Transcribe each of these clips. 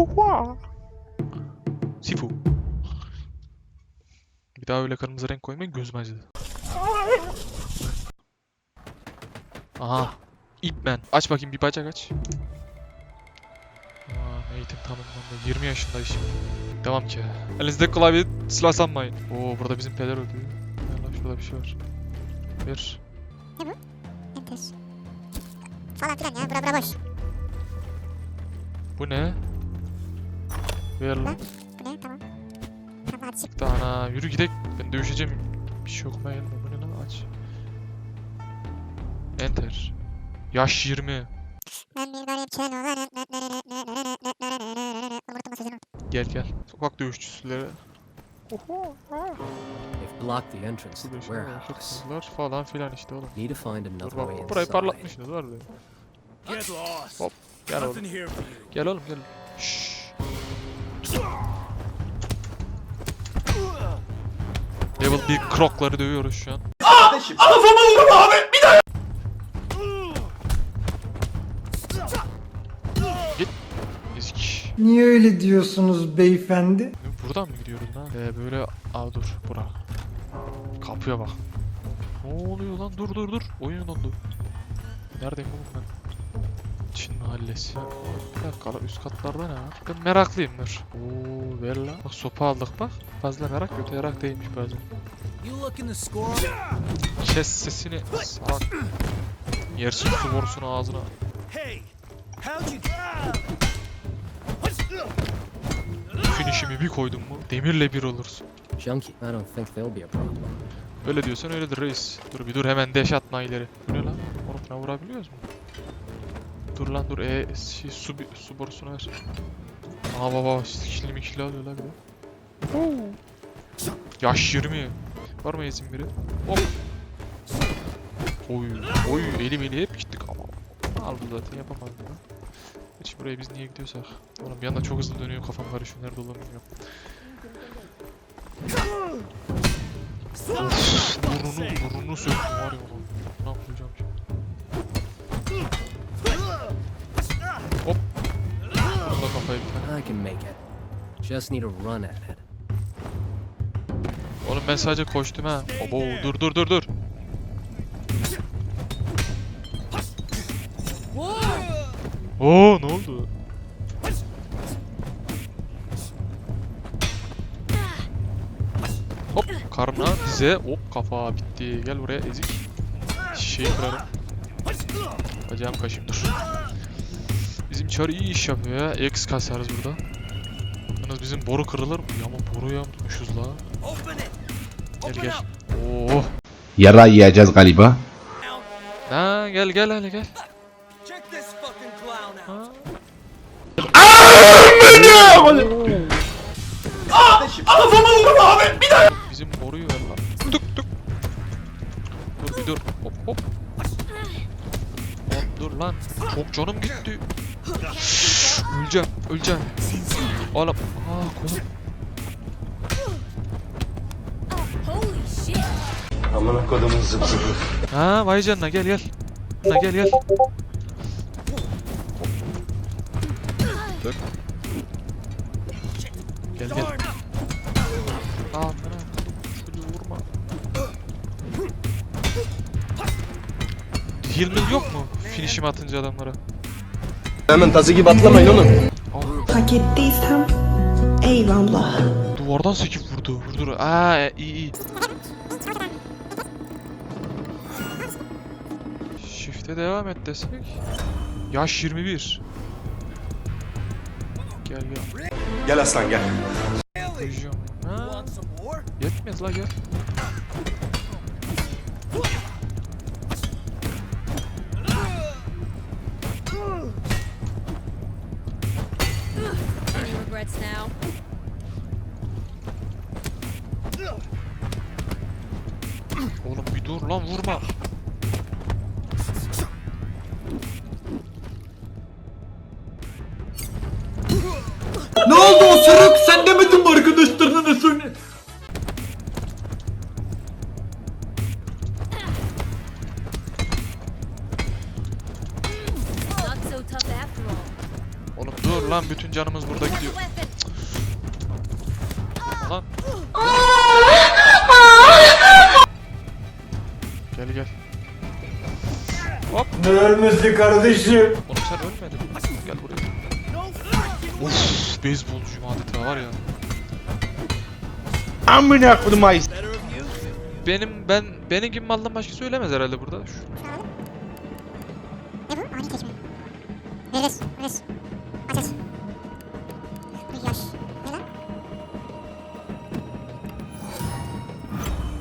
Huhuha. Sifu. Bir daha öyle kırmızı renk koymayın gözüm acıdı. Aha. Ipman. Aç bakayım bir bacak aç. Aa, eğitim tamamlandı. 20 yaşındayım şimdi. Devam ki. Elinizde klavye silah sanmayın. Oo burada bizim peder öldü. Allah şurada bir şey var. Ver. Enter. Falan filan ya bura bura boş. Bu ne? Ver lan. Bu ne tamam. Tamam hadi çık. Ana yürü gidelim. Ben dövüşeceğim. Bir şey okumaya gelme. Bu ne lan aç. Enter. Yaş 20. Ben bir garip çen olan Umurtma sözünü Gel gel. Sokak dövüşçüsüleri. They've blocked the entrance to the warehouse. Falan filan işte oğlum. Need to find another way burayı inside. parlatmışsınız var lost. Hop, Gel oğlum. Gel oğlum gel. Şşş. Level 1 krokları dövüyoruz şu an. Git. Ezik. Niye öyle diyorsunuz beyefendi? Buradan mı gidiyoruz lan? Ee, böyle... Aa dur bura. Kapıya bak. Ne oluyor lan? Dur dur dur. Oyun dondu. Neredeyim oğlum ben? Çin mahallesi. Bir dakika lan üst katlarda ne var? Ben meraklıyım dur. Oo ver lan. Bak sopa aldık bak. Fazla merak kötü merak değilmiş bazen. Kes sesini. Salak. Yersin su borusunu ağzına. Hey, how'd you? Finish'imi bir koydum mu demirle bir olursun. Junkie, I don't think they'll be a problem. Öyle diyorsan öyledir reis. Dur bir dur hemen deş atma ileri. Bu ne lan? Oğlum buna vurabiliyoruz mu? Dur lan dur e şey, su, su borusunu ver. Aa baba sikişli mikişli alıyor lan bir de. Yaş 20. Var mı ezin biri? Hop. Oy oy elim eli hep gittik ama. Aldı zaten yapamadım ben. Hiç buraya biz niye gidiyorsak. Oğlum bir anda çok hızlı dönüyor kafam karışıyor nerede bilmiyorum. Of, burnunu burnunu söktüm var ya onu. Tane. I can make it. Just need to run at it. Oğlum ben sadece koştum ha. Obo dur dur dur dur. Oo ne oldu? Hop karnına dize hop kafa bitti. Gel buraya ezik. Şişeyi kırarım. Bacağım kaşıyım dur. Bizim çar iyi iş yapıyor ya. X kasarız burada. Yalnız bizim boru kırılır mı? Ya ama boru yapmışız la. Gel gel. Oo. Yara yiyeceğiz galiba. Ha gel gel hele gel. Check this fucking clown out. Ha. Bizim boruyu ver lan. Tık tık. Dur bir dur. Hop hop. Hop dur lan. Çok canım gitti. Öleceğim, öleceğim. Oğlum. Aa kolum. Amına kodumun zıp zıpı. Ha vay canına gel gel. Ha gel gel. Dur. Gel gel. Aa bana çocuğu vurma. Heal yok mu? Finish'imi atınca adamlara. Hemen tazı gibi atlamayın oğlum. Hak ettiysem eyvallah. Duvardan sekip vurdu. Vurdu. Aa e, iyi iyi. Shift'e devam et desek. Yaş 21. Gel gel. Gel aslan gel. Koyacağım. Ha, yetmez la gel. Mi arkadaşlarına da söyle? Oğlum dur lan bütün canımız burada gidiyor. Lan. Gel gel. Hop. Ne ölmesi kardeşim? Oğlum sen ölmedin. Gel buraya. Of, beyzbolcuyum adeta var ya. Amına kodum ay. Benim ben benim gibi maldan başka söylemez herhalde burada. Şu, Ne bu? Ani tekme. Yaş. Ne lan?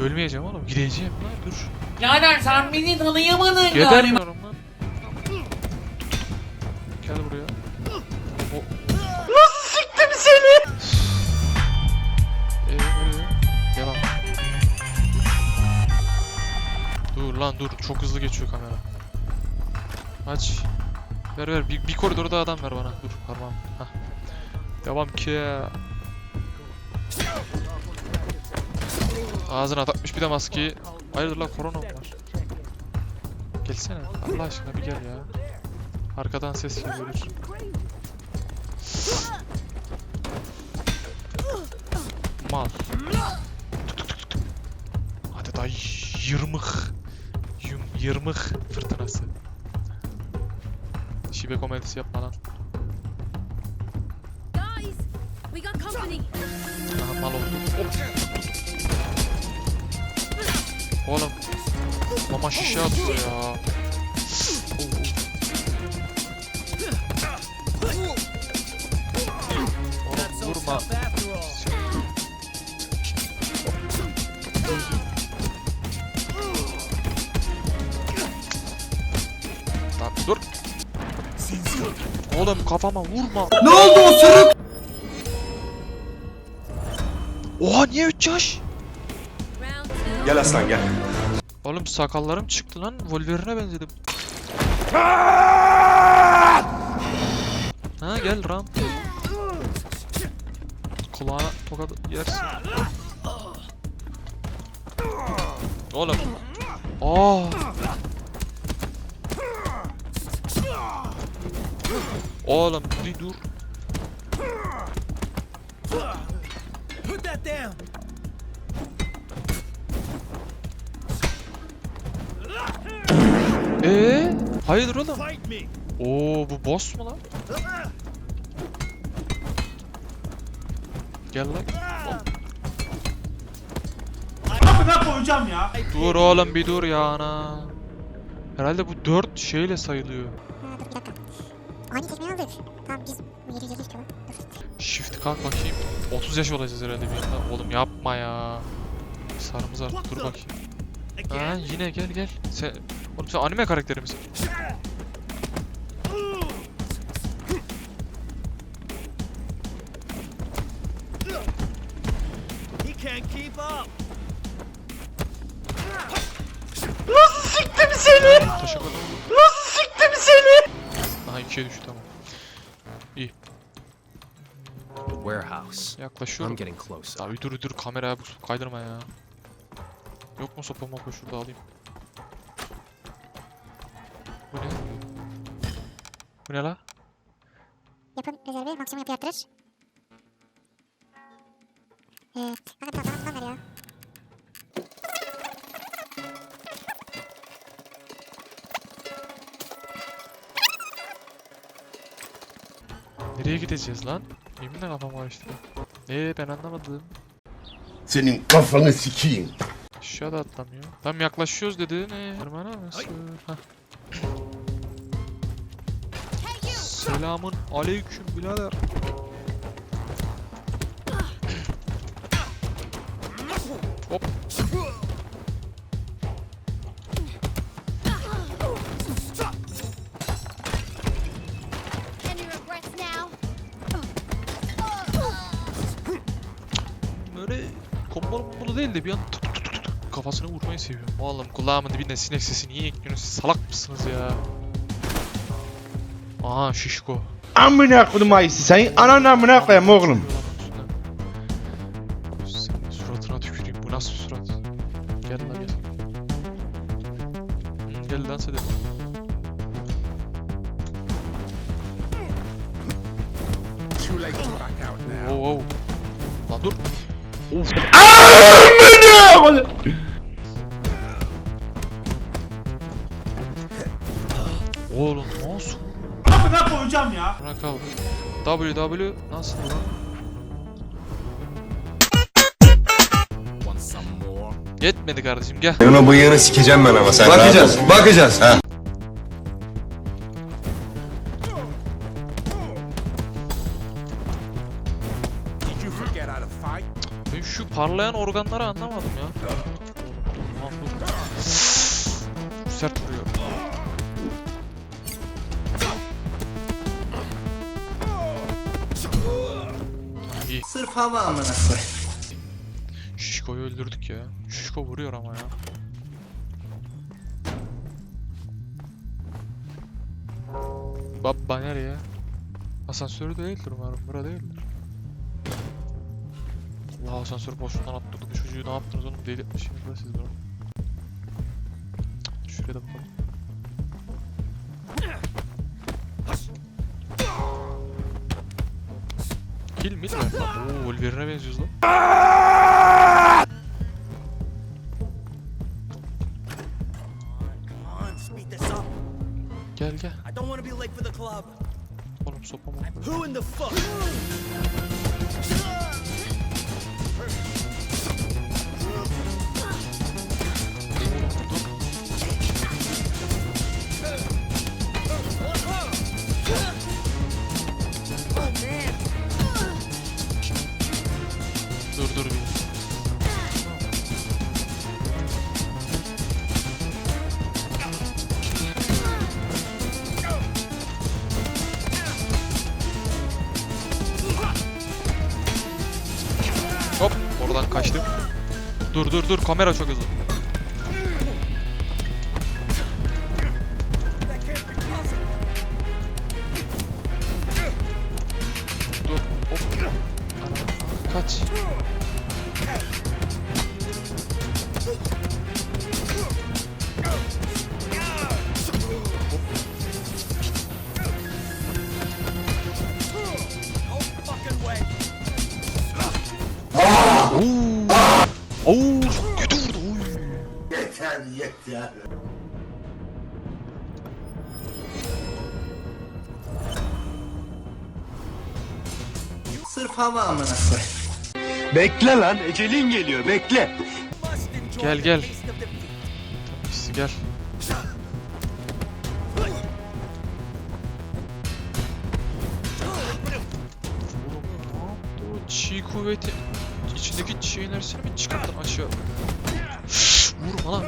ölmeyeceğim oğlum. Gideceğim lan dur. Birader sen beni tanıyamadın Gebermiyorum lan. Gel buraya. Lan dur. Çok hızlı geçiyor kamera. Aç. Ver ver. Bir, bir koridorda adam ver bana. Dur parmağım. Hah. Devam ki. Ağzına takmış bir de maskeyi. Hayırdır lan korona var? Gelsene. Allah aşkına bir gel ya. Arkadan ses geliyor. Mal. Hadi da yırmık. Yırmık fırtınası. Şibe komedisi yapma lan. Aha mal oldu. Oğlum. Mama şişe atıyor ya. Dur. Oğlum kafama vurma. Ne oldu o sırık? Oha niye 3 yaş? Gel aslan gel. Oğlum sakallarım çıktı lan. Wolverine'e benzedim. Ha gel ram. Kulağına tokat yersin. Oğlum. Aa. Oğlum bir dur. Put that down. Ee? Hayırdır oğlum? Oo bu boss mu lan? Gel lan. Amına koyacağım ya. Dur oğlum bir dur ya ana. Herhalde bu 4 şeyle sayılıyor. Kalk bakayım. 30 yaş olacağız herhalde bir anda. Oğlum yapma ya. Sarımız artık dur bakayım. Ha yine gel gel. Sen, oğlum sen anime karakteri misin? He can't keep up. Taşa koy. Nasıl siktim seni? Aha ikiye düştü tamam. Warehouse. I'm Yaklaşıyorum. getting close. Abi dur dur kameraya bu kaydırma ya. Yok mu sopa mopa şurada alayım. Bu ne? Bu ne la? Yapım rezervi maksimum yapı yaptırır. Ee, kanka tamam tamam ya. Nereye gideceğiz lan? Yeminle kafam karıştı. Eee ben anlamadım. Senin kafanı sikeyim. Aşağıda atlamıyor. Tam yaklaşıyoruz dedi ne? Hermana nasıl? Selamun aleyküm birader. Değil de bir an tık tık tık tık kafasına vurmayı seviyorum. Oğlum kulağımın dibine sinek sesi niye ekliyorsunuz siz salak mısınız ya? Aha şişko. Amına kodum ay. Senin anan amına koyayım oğlum. Senin suratına tüküreyim. Bu nasıl surat? Gel lan gel. Gel dans edelim. Oo, oo. Lan dur. Of. Oğlum nasıl? Amına koyacağım ya. Bırak abi. WW nasıl lan? Some more? Yetmedi kardeşim gel. Onun bıyığını sikeceğim ben ama sen Bakacağız, bakacağız. Ha. Parlayan organları anlamadım ya. Sert vuruyor. İyi. Sırf hava amına koy. Şişko'yu öldürdük ya. Şişko vuruyor ama ya. Baba nereye? Asansörü değildir umarım. Bura değildir. Allah asansörü boşluğundan attırdı. Bu çocuğu ne yaptınız oğlum? Deli etmişsiniz da siz bunu. Şuraya da bakalım. Kill mi lan? Oo, Wolverine'e benziyoruz lan. Gel gel. I don't want to be late for the club. Oğlum sopa mı? Who in the fuck? Dur dur kamera çok hızlı. Oy. Sırf hava amına koy. Bekle lan ecelin geliyor bekle. Gel, gel. Tamam, gel. Çiğ kuvveti içindeki çiğ enerjisini mi çıkarttın aşağı? Vurma lan.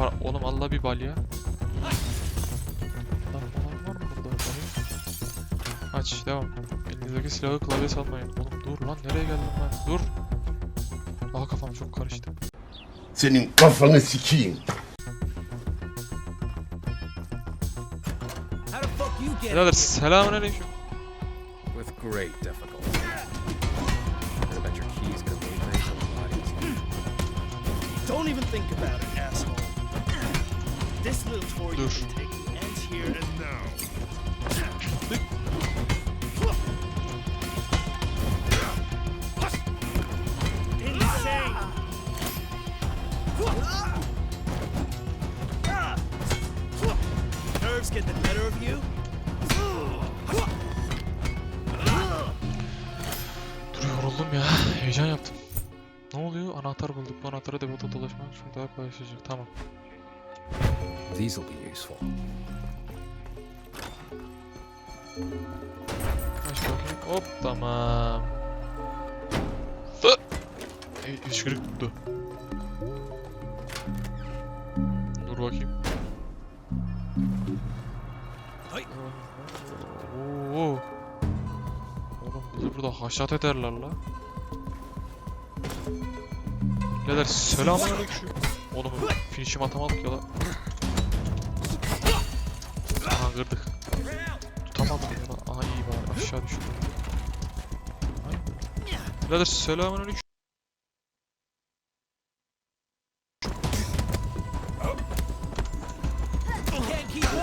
Para. Oğlum Allah bir bal ya. Lan falan var mı burada? Bakayım. Aç devam. Elinizdeki silahı klavye salmayın. Oğlum dur lan nereye geldim ben? Dur. Aa kafam çok karıştı. Senin kafanı sikeyim. Birader selamünaleyküm. With great difficulty. Don't even think about it, Nerves get the better of you? Dur yoruldum ya. Heyecan yaptım. Ne oluyor? Anahtar bulduk. Bu anahtarı depoda dolaşmak çok daha kolaylaşacak. Tamam. These will be useful. Aç bakayım. Hop tamam. Hıçkırık tuttu. Dur bakayım. Hay. Oo. Oğlum bizi burada haşat ederler la. Birader selamünaleyküm. Oğlum finish'imi atamadık ya la. Aha kırdık. Tutamadım ya. Aha iyi bari aşağı düştüm. Ay. Birader selamünaleyküm.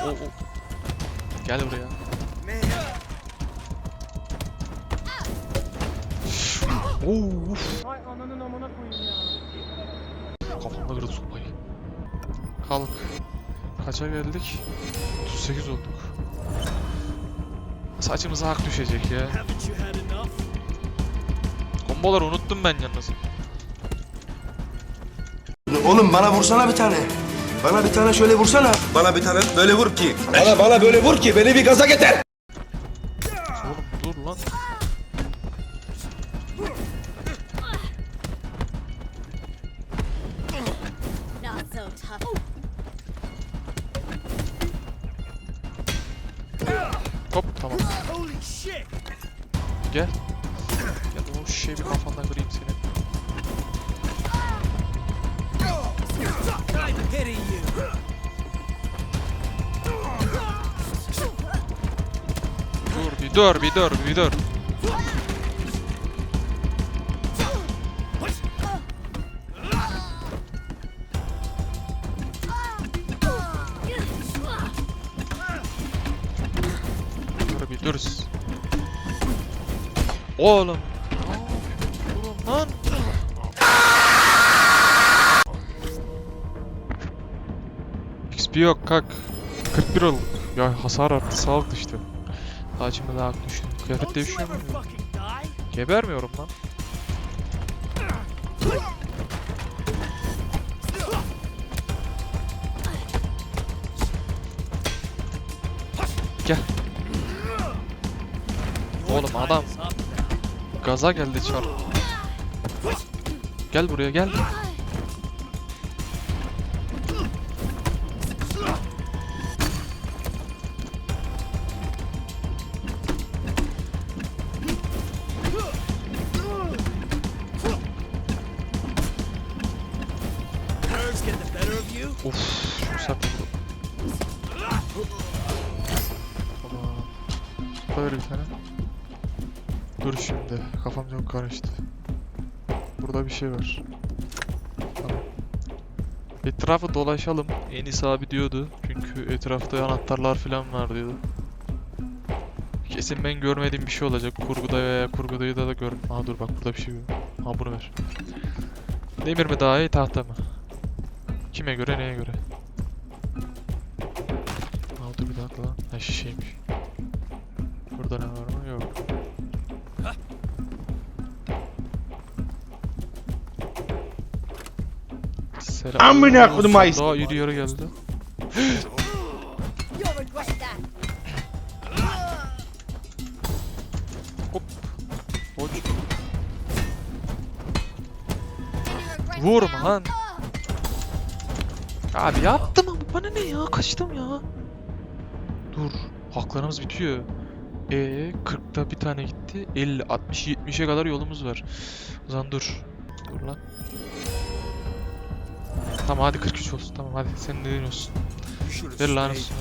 O, o, o. Gel buraya. Oo, uf. Kafamda kırdı sopayı. Kalk. Kaça geldik? 38 olduk. Saçımıza hak düşecek ya. Komboları unuttum ben yalnız. Oğlum bana vursana bir tane. Bana bir tane şöyle vursana. Bana bir tane böyle vur ki. Bana bana böyle vur ki beni bir gaza getir. Oğlum dur lan. Not so tough. Hop tamam. Gel. Gel o şişeyi bir kafandan kırayım you! Dur bir dur bir dur bir. Dur Oğlum. Yapıyorsun lan? XP yok kalk. 41 olduk. Ya hasar arttı sağlık düştü. Ağacımda daha düştü. Kıyafet değişiyor mu? Gebermiyorum lan. Gel. Oğlum adam. Gaza geldi çar. Gel buraya gel. Karıştı. Burada bir şey var. Tamam. Etrafı dolaşalım. En iyisi abi diyordu. Çünkü etrafta anahtarlar falan var diyordu. Kesin ben görmediğim bir şey olacak. Kurguda veya kurguda da gör. Aa dur bak burada bir şey var. Ha bunu ver. Demir mi daha iyi tahta mı? Kime göre neye göre? Aa dur bir dakika lan. Ha şişeymiş. Burada ne var Selam. Amına kodum ayısı. Daha iri yarı geldi. Hop. Regret Vurma lan. Abi yaptım ama bana ne ya? Kaçtım ya. Dur. Haklarımız bitiyor. E 40'ta bir tane gitti. 50, 60, 70'e kadar yolumuz var. O zaman dur. Dur lan. Tamam hadi 43 olsun. Tamam hadi senin dediğin olsun. Ver lan olsun.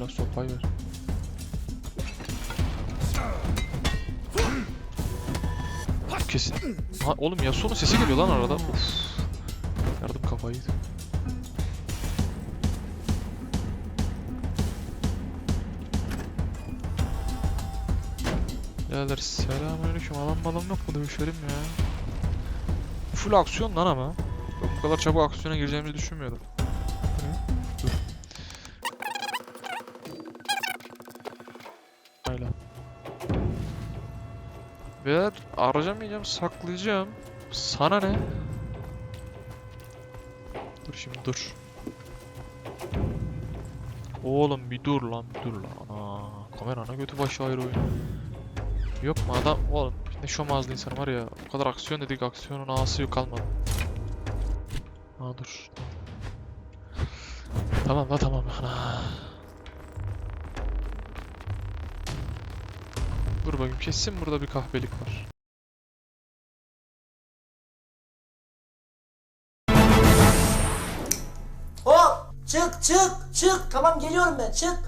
lan sopayı ver. Kesin. Ha, oğlum Yasuo'nun sesi geliyor lan arada. Of. Yardım kafayı yedi. Birader selamünaleyküm alan balon yok mu dövüşelim ya. Full aksiyon lan ama. Ben bu kadar çabuk aksiyona gireceğimizi düşünmüyordum. Dur. Aynen. Ver arayamayacağım saklayacağım. Sana ne? Dur şimdi dur. Oğlum bir dur lan bir dur lan. Ana kamerana götü başı ayrı oyun. Yok mu adam oğlum ne şomazlı insan var ya. O kadar aksiyon dedik aksiyonun ağası yok kalmadı. Aa dur. Tamam la tamam. Ana. Dur bakayım kesin burada bir kahvelik var. Çık çık çık tamam geliyorum ben çık.